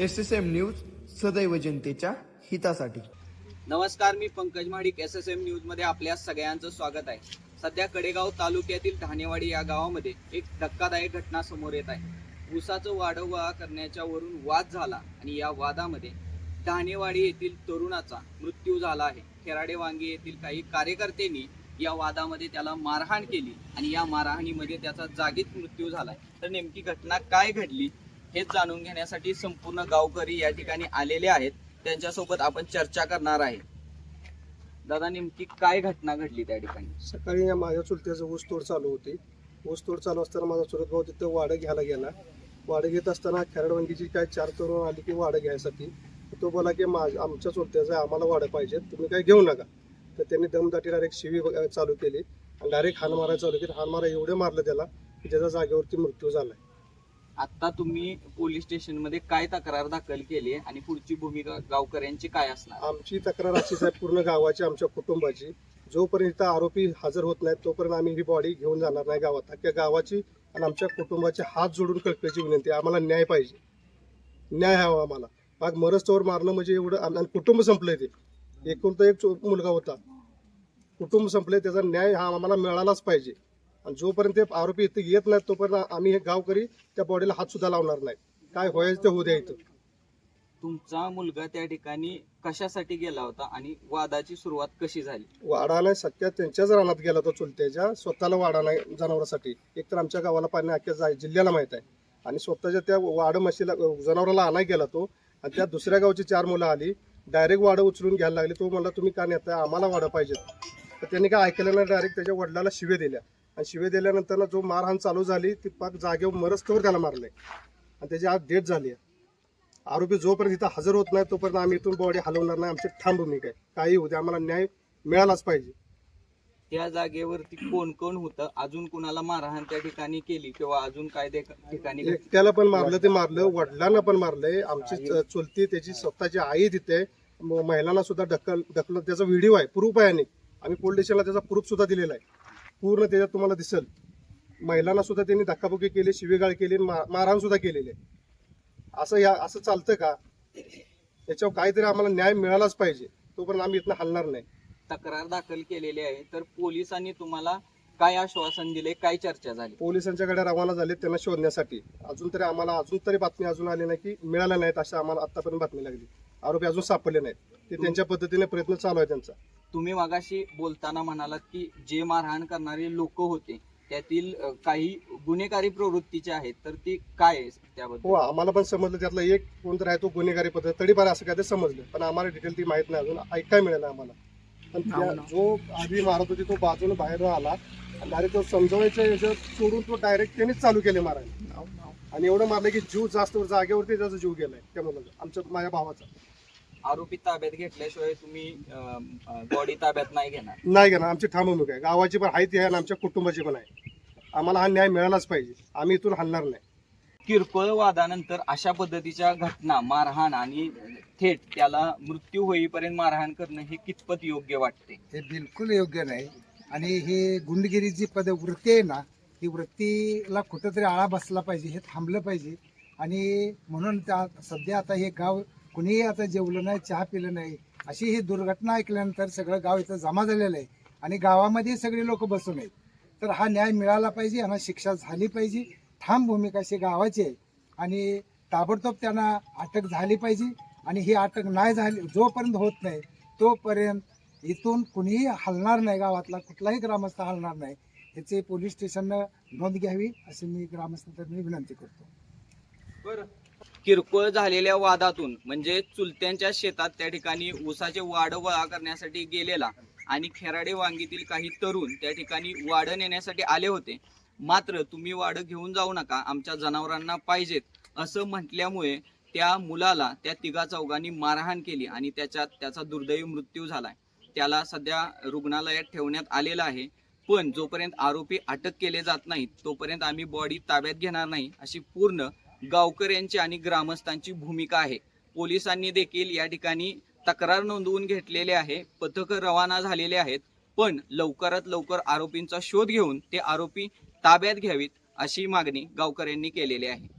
S S M news सदैव जनतेच्या हितासाठी. नमस्कार मी Pankaj Mahadik S S M न्यूजमध्ये आपल्या सगळ्यांचं स्वागत आहे. सध्या कडेगाव तालुक्यातील धानेवाडी या गावामध्ये एक धक्कादायक घटना समोर येत आहे. ऊसाचं वाढवा करण्याच्या वरून वाद झाला आणि या वादामध्ये धानेवाडी येथील तरुणाचा मृत्यू झाला आहे. खेराडे वांगी येथील काही कार्यकर्त्यांनी या वादामध्ये त्याला मारहाण केली आणि या मारहाणीमध्ये त्याचा जागीच मृत्यू झालाय. तर नेमकी घटना काय घडली? हे जाणून घेण्यासाठी संपूर्ण गावकरी या ठिकाणी आलेले आहेत. त्यांच्यासोबत आपण चर्चा करणार आहे. दादा नेमकी काय घटना घडली त्या ठिकाणी? सकाळी माझ्या चुलत्याचं ऊस तोड चालू होती. ऊस तोड चालू असताना माझा चुलत भाऊ तिथं वाडं घ्यायला गेला. वाडं घेत असताना खेरडवंगीची काय चार तरुण आली की वाडं घ्यायसाठी. तो बोला की माझ आमच्या चुलत्याचं आम्हाला वाडं पाहिजे तुम्ही काय घेऊ नका. तर त्यांनी दमदाटी डायरेक्ट शिवी चालू केली. आणि डायरेक्ट हान मारायला चालू केली. हान मारा एवढे मारलं त्याला की त्याच्या जागेवरती मृत्यू झालाय. आता तुम्ही पोलीस स्टेशनमध्ये काय तक्रार दाखल केली आहे आणि पुढची भूमिका गावकऱ्यांची काय असणार? आमची तक्रार अशीच आहे पूर्ण गावाची आमच्या कुटुंबाची. जोपर्यंत इथं आरोपी हजर होत नाहीत तोपर्यंत आम्ही ही बॉडी घेऊन जाणार नाही गावात. अख्ख्या गावाची आणि आमच्या कुटुंबाचे हात जोडून कळकळीची विनंती आहे. आम्हाला न्याय पाहिजे. न्याय हवा आम्हाला. मग मरस्तवर मारणं म्हणजे एवढं आणि कुटुंब संपलंय ते. एकूण तर एक चो- मुलगा होता. कुटुंब संपलंय त्याचा न्याय हा आम्हाला मिळालाच पाहिजे. आणि जोपर्यंत ते आरोपी इथे येत नाहीत तोपर्यंत आम्ही हे गावकरी त्या बॉडीला हात सुद्धा लावणार नाही. काय व्हायचं ते होऊ द्या इथं. तुमचा मुलगा त्या ठिकाणी कशासाठी गेला होता आणि वादाची सुरुवात कशी झाली? वाडा नाही सख्या त्यांच्याच रानात गेला तो चुलत्याच्या. स्वतःला वाडा नाही जनावरासाठी. एक तर आमच्या गावाला पाणी अख्ख्या जिल्ह्याला माहीत आहे. आणि स्वतःच्या त्या वाड म्हशीला जनावराला आणाय गेला तो. आणि त्या दुसऱ्या गावची चार मुलं आली. डायरेक्ट वाडं उचलून घ्यायला लागली. तो म्हणला तुम्ही का नेताय? आम्हाला वाडं पाहिजे तर त्यांनी काय ऐकलं नाही डायरेक्ट त्याच्या वडिलाला शिवे दिल्या. आणि शिवे दिल्यानंतर जो मारहाण चालू झाली ती पाक जागेवर मरस्तवर त्याला मारलंय आणि त्याची आज डेथ झाली आहे. आरोपी जोपर्यंत इथं हजर होत नाही तोपर्यंत आम्ही इथून बॉडी हलवणार नाही. आमची ठाम भूमिका आहे. काही होते आम्हाला न्याय मिळालाच पाहिजे. त्या जागेवरती कोण कोण होतं? अजून कुणाला मारहाण त्या ठिकाणी केली किंवा अजून काय ठिकाणी? एकट्याला पण मारलं ते मारलं वडिलांना पण मारलंय. आमची च- चुलती त्याची स्वतःची आई तिथे. म- महिलांना सुद्धा ढकल ढकल त्याचा व्हिडिओ आहे प्रूफ आहे आणि आम्ही पोलीस स्टेशनला त्याचा प्रूफ सुद्धा दिलेला आहे. पूर्ण त्याच्यात तुम्हाला दिसेल. महिलांना सुद्धा त्यांनी धक्काबुक्की केली शिवीगाळ केली मारहाण सुद्धा केलेली आहे. असं या असं चालतं का? याच्यावर काहीतरी आम्हाला न्याय मिळालाच पाहिजे. तोपर्यंत आम्ही इथनं हलणार नाही. तक्रार दाखल केलेली आहे. तर पोलिसांनी तुम्हाला काय आश्वासन दिले? काय चर्चा झाली? पोलिसांच्याकडे रवाना झाले त्यांना शोधण्यासाठी. अजून तरी आम्हाला अजून तरी बातमी अजून आली नाही की मिळाल्या नाहीत अशा आम्हाला आतापर्यंत बातमी लागली. आरोपी अजून सापडले नाहीत. ते त्यांच्या पद्धतीने प्रयत्न चालू आहे त्यांचा. तुम्ही मागाशी बोलताना म्हणालात की जे मारहाण करणारे लोक होते त्यातील काही गुन्हेगारी प्रवृत्तीचे आहेत तर ती काय आहे त्याबद्दल? हो आम्हाला पण समजलं त्यातला एक कोणतर आहे तो गुन्हेगारी पद्धत. तडीपार असं काय ते समजलं पण आम्हाला डिटेल ती माहीत नाही अजून ऐकाय मिळेल आम्हाला. पण त्या- जो आधी मारत होती तो बाजूने बाहेर आला आणि डायरेक्ट तो समजवायच्या याच्यात सोडून तो डायरेक्ट त्यांनीच चालू केले मारायला. आणि एवढं मारलं की जीव जास्त जागेवरती त्याचा जीव गेलाय त्या मुलाचा आमच्या माझ्या भावाचा. आरोपी ताब्यात घेतल्याशिवाय तुम्ही बॉडी ताब्यात नाही घेणार. नाही घेणार. आमची ठाम भूमिका आहे. गावाची पण आहे ती आहे आणि आमच्या कुटुंबाची पण आहे. आम्हाला हा न्याय मिळालाच पाहिजे. आम्ही इथून हलणार नाही. किरकोळ वादानंतर अशा पद्धतीच्या घटना मारहाण आणि थेट त्याला मृत्यू होईपर्यंत मारहाण करणं हे कितपत योग्य वाटते? हे बिलकुल योग्य नाही. आणि हे गुंडगिरी जी पद वृत्ती आहे ना ही वृत्तीला कुठंतरी आळा बसला पाहिजे हे थांबलं पाहिजे. आणि म्हणून त्या सध्या आता हे गाव कुणीही आता जेवलं नाही चहा पिलं नाही अशी ही दुर्घटना ऐकल्यानंतर सगळं गाव इथं जमा झालेलं आहे आणि गावामध्ये सगळे लोक बसून आहेत. तर हा न्याय मिळाला पाहिजे यांना शिक्षा झाली पाहिजे ठाम भूमिका अशी गावाची आहे. आणि ताबडतोब त्यांना अटक झाली पाहिजे आणि ही अटक नाही झाली जोपर्यंत होत नाही तोपर्यंत इथून कुणीही हलणार नाही गावातला कुठलाही ग्रामस्थ हलणार नाही याचे पोलीस स्टेशननं नोंद घ्यावी अशी मी ग्रामस्थांनी विनंती करतो. बरं. किरकोळ झालेल्या वादातून म्हणजे चुलत्यांच्या शेतात त्या ठिकाणी ऊसाचे वाढ वळा करण्यासाठी गेलेला आणि खेराडे वांगीतील काही तरुण त्या ठिकाणी वाढ नेण्यासाठी आले होते. मात्र तुम्ही वाढ घेऊन जाऊ नका आमच्या जनावरांना पाहिजेत असं म्हटल्यामुळे त्या मुलाला त्या तिघा चौघांनी मारहाण केली आणि त्याच्यात त्याचा दुर्दैवी मृत्यू झालाय. त्याला सध्या रुग्णालयात ठेवण्यात आलेला आहे पण जोपर्यंत आरोपी अटक केले जात नाहीत तोपर्यंत आम्ही बॉडी ताब्यात घेणार नाही अशी पूर्ण गावकऱ्यांची आणि ग्रामस्थांची भूमिका आहे. पोलिसांनी देखील या ठिकाणी तक्रार नोंदवून घेतलेले आहे. पथक रवाना झालेले आहेत. पण लवकरात लवकर आरोपींचा शोध घेऊन ते आरोपी ताब्यात घ्यावीत अशी मागणी गावकऱ्यांनी केलेली आहे.